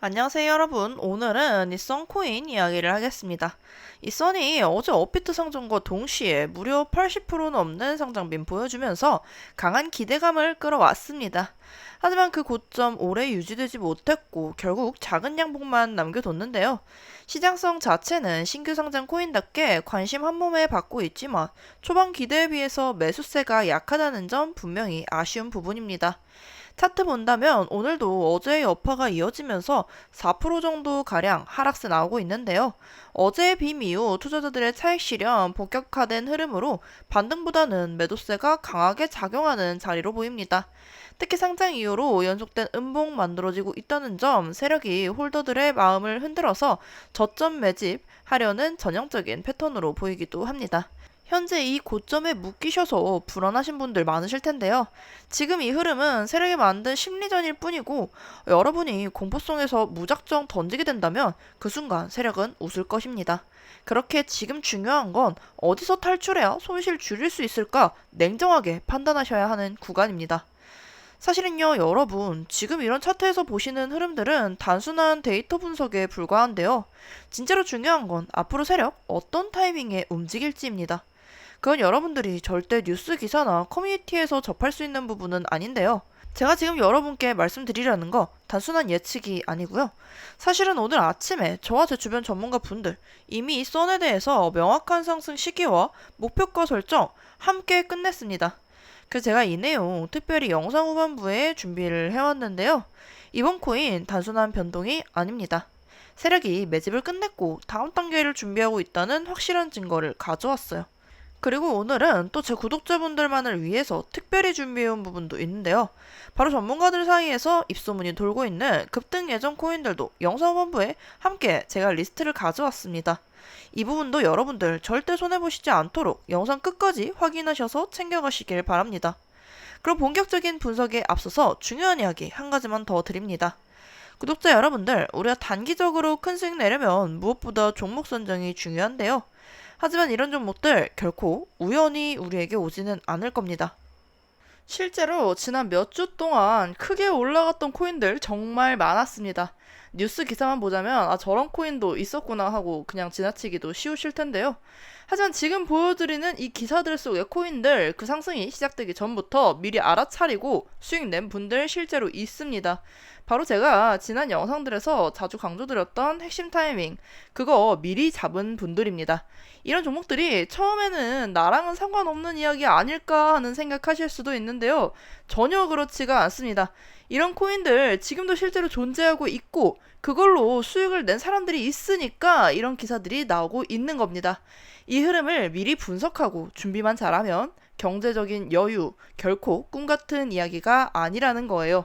안녕하세요 여러분. 오늘은 이 썬코인 이야기를 하겠습니다. 이 썬이 어제 업비트 상승과 동시에 무려 80% 넘는 상장빈 보여주면서 강한 기대감을 끌어왔습니다. 하지만 그 고점 오래 유지되지 못했고 결국 작은 양봉만 남겨뒀는데요. 시장성 자체는 신규 상장 코인답게 관심 한 몸에 받고 있지만 초반 기대에 비해서 매수세가 약하다는 점 분명히 아쉬운 부분입니다 차트 본다면 오늘도 어제의 여파가 이어지면서 4% 정도 가량 하락세 나오고 있는데요. 어제의 빔 이후 투자자들의 차익 실현 본격화된 흐름으로 반등보다는 매도세가 강하게 작용하는 자리로 보입니다. 특히 상장 이후로 연속된 음봉 만들어지고 있다는 점 세력이 홀더들의 마음을 흔들어서 저점 매집하려는 전형적인 패턴으로 보이기도 합니다. 현재 이 고점에 묶이셔서 불안하신 분들 많으실 텐데요. 지금 이 흐름은 세력이 만든 심리전일 뿐이고 여러분이 공포성에서 무작정 던지게 된다면 그 순간 세력은 웃을 것입니다. 그렇게 지금 중요한 건 어디서 탈출해야 손실 줄일 수 있을까 냉정하게 판단하셔야 하는 구간입니다. 사실은요, 여러분, 지금 이런 차트에서 보시는 흐름들은 단순한 데이터 분석에 불과한데요. 진짜로 중요한 건 앞으로 세력 어떤 타이밍에 움직일지입니다. 그건 여러분들이 절대 뉴스 기사나 커뮤니티에서 접할 수 있는 부분은 아닌데요. 제가 지금 여러분께 말씀드리려는 거 단순한 예측이 아니고요. 사실은 오늘 아침에 저와 제 주변 전문가 분들 이미 이 썬에 대해서 명확한 상승 시기와 목표가 설정 함께 끝냈습니다. 그래서 제가 이 내용 특별히 영상 후반부에 준비를 해왔는데요. 이번 코인 단순한 변동이 아닙니다. 세력이 매집을 끝냈고 다음 단계를 준비하고 있다는 확실한 증거를 가져왔어요. 그리고 오늘은 또 제 구독자분들만을 위해서 특별히 준비해온 부분도 있는데요. 바로 전문가들 사이에서 입소문이 돌고 있는 급등 예정 코인들도 영상 본부에 함께 제가 리스트를 가져왔습니다. 이 부분도 여러분들 절대 손해보시지 않도록 영상 끝까지 확인하셔서 챙겨가시길 바랍니다. 그럼 본격적인 분석에 앞서서 중요한 이야기 한 가지만 더 드립니다. 구독자 여러분들, 우리가 단기적으로 큰 수익 내려면 무엇보다 종목 선정이 중요한데요. 하지만 이런 종목들 결코 우연히 우리에게 오지는 않을 겁니다. 실제로 지난 몇 주 동안 크게 올라갔던 코인들 정말 많았습니다. 뉴스 기사만 보자면 아 저런 코인도 있었구나 하고 그냥 지나치기도 쉬우실 텐데요. 하지만 지금 보여드리는 이 기사들 속의 코인들 그 상승이 시작되기 전부터 미리 알아차리고 수익 낸 분들 실제로 있습니다. 바로 제가 지난 영상들에서 자주 강조드렸던 핵심 타이밍, 그거 미리 잡은 분들입니다. 이런 종목들이 처음에는 나랑은 상관없는 이야기 아닐까 하는 생각하실 수도 있는데요. 전혀 그렇지가 않습니다. 이런 코인들 지금도 실제로 존재하고 있고, 그걸로 수익을 낸 사람들이 있으니까 이런 기사들이 나오고 있는 겁니다. 이 흐름을 미리 분석하고 준비만 잘하면 경제적인 여유, 결코 꿈 같은 이야기가 아니라는 거예요.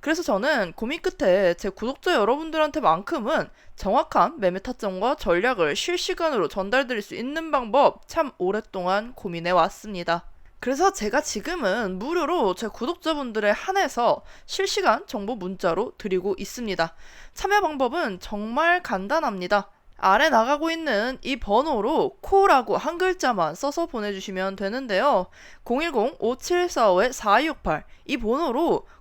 그래서 저는 고민 끝에 제 구독자 여러분들한테만큼은 정확한 매매 타점과 전략을 실시간으로 전달드릴 수 있는 방법 참 오랫동안 고민해 왔습니다. 그래서 제가 지금은 무료로 제 구독자분들에 한해서 실시간 정보 문자로 드리고 있습니다. 참여 방법은 정말 간단합니다. 아래 나가고 있는 이 번호로 코라고 한 글자만 써서 보내주시면 되는데요. 010-5745-4268 이 번호로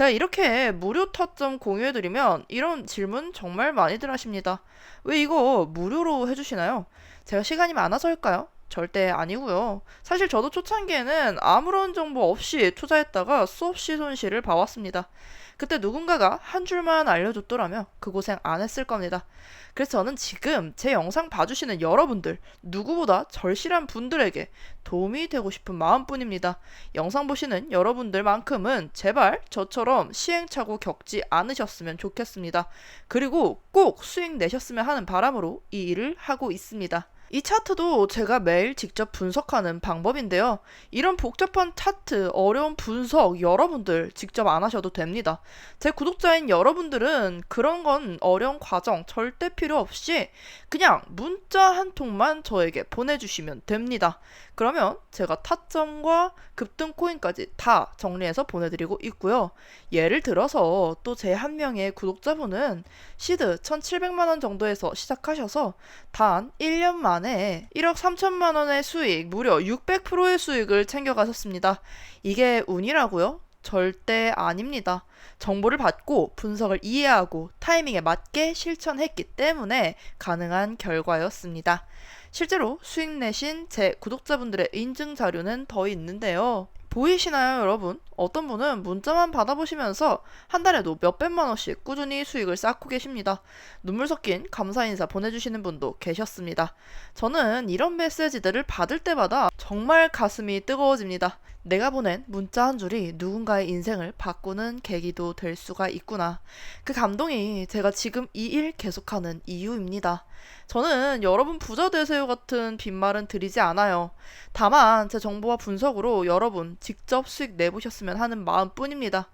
제가 이렇게 무료 타점 공유해드리면 이런 질문 정말 많이들 하십니다. 왜 이거 무료로 해주시나요? 제가 시간이 많아서일까요? 절대 아니고요. 사실 저도 초창기에는 아무런 정보 없이 투자했다가 수없이 손실을 봐왔습니다. 그때 누군가가 한 줄만 알려줬더라면 그 고생 안 했을 겁니다. 그래서 저는 지금 제 영상 봐주시는 여러분들, 누구보다 절실한 분들에게 도움이 되고 싶은 마음뿐입니다. 영상 보시는 여러분들만큼은 제발 저처럼 시행착오 겪지 않으셨으면 좋겠습니다. 그리고 꼭 수익 내셨으면 하는 바람으로 이 일을 하고 있습니다. 이 차트도 제가 매일 직접 분석하는 방법인데요. 이런 복잡한 차트, 어려운 분석 여러분들 직접 안 하셔도 됩니다. 제 구독자인 여러분들은 그런 건 어려운 과정 절대 필요 없이 그냥 문자 한 통만 저에게 보내주시면 됩니다. 그러면 제가 타점과 급등 코인까지 다 정리해서 보내드리고 있고요. 예를 들어서 또 제 한 명의 구독자분은 시드 1,700만원 정도에서 시작하셔서 단 1년 만에 1억 3천만 원의 수익, 무려 600%의 수익을 챙겨가셨습니다. 이게 운이라고요? 절대 아닙니다. 정보를 받고 분석을 이해하고 타이밍에 맞게 실천했기 때문에 가능한 결과였습니다. 실제로 수익 내신 제 구독자분들의 인증 자료는 더 있는데요. 보이시나요, 여러분? 어떤 분은 문자만 받아보시면서 한 달에도 몇백만 원씩 꾸준히 수익을 쌓고 계십니다. 눈물 섞인 감사 인사 보내주시는 분도 계셨습니다. 저는 이런 메시지들을 받을 때마다 정말 가슴이 뜨거워집니다. 내가 보낸 문자 한 줄이 누군가의 인생을 바꾸는 계기도 될 수가 있구나. 그 감동이 제가 지금 이 일 계속하는 이유입니다. 저는 여러분 부자 되세요 같은 빈말은 드리지 않아요. 다만 제 정보와 분석으로 여러분 직접 수익 내보셨으면 하는 마음뿐입니다.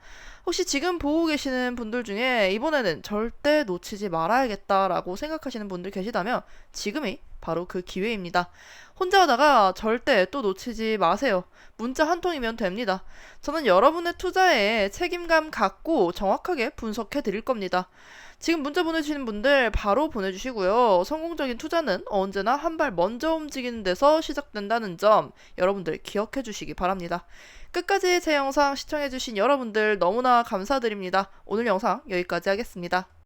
혹시 지금 보고 계시는 분들 중에 이번에는 절대 놓치지 말아야겠다라고 생각하시는 분들 계시다면 지금이 바로 그 기회입니다. 혼자 하다가 절대 또 놓치지 마세요. 문자 한 통이면 됩니다. 저는 여러분의 투자에 책임감 갖고 정확하게 분석해 드릴 겁니다. 지금 문자 보내주시는 분들 바로 보내주시고요. 성공적인 투자는 언제나 한 발 먼저 움직이는 데서 시작된다는 점 여러분들 기억해 주시기 바랍니다. 끝까지 제 영상 시청해 주신 여러분들 너무나 감사드립니다. 오늘 영상 여기까지 하겠습니다.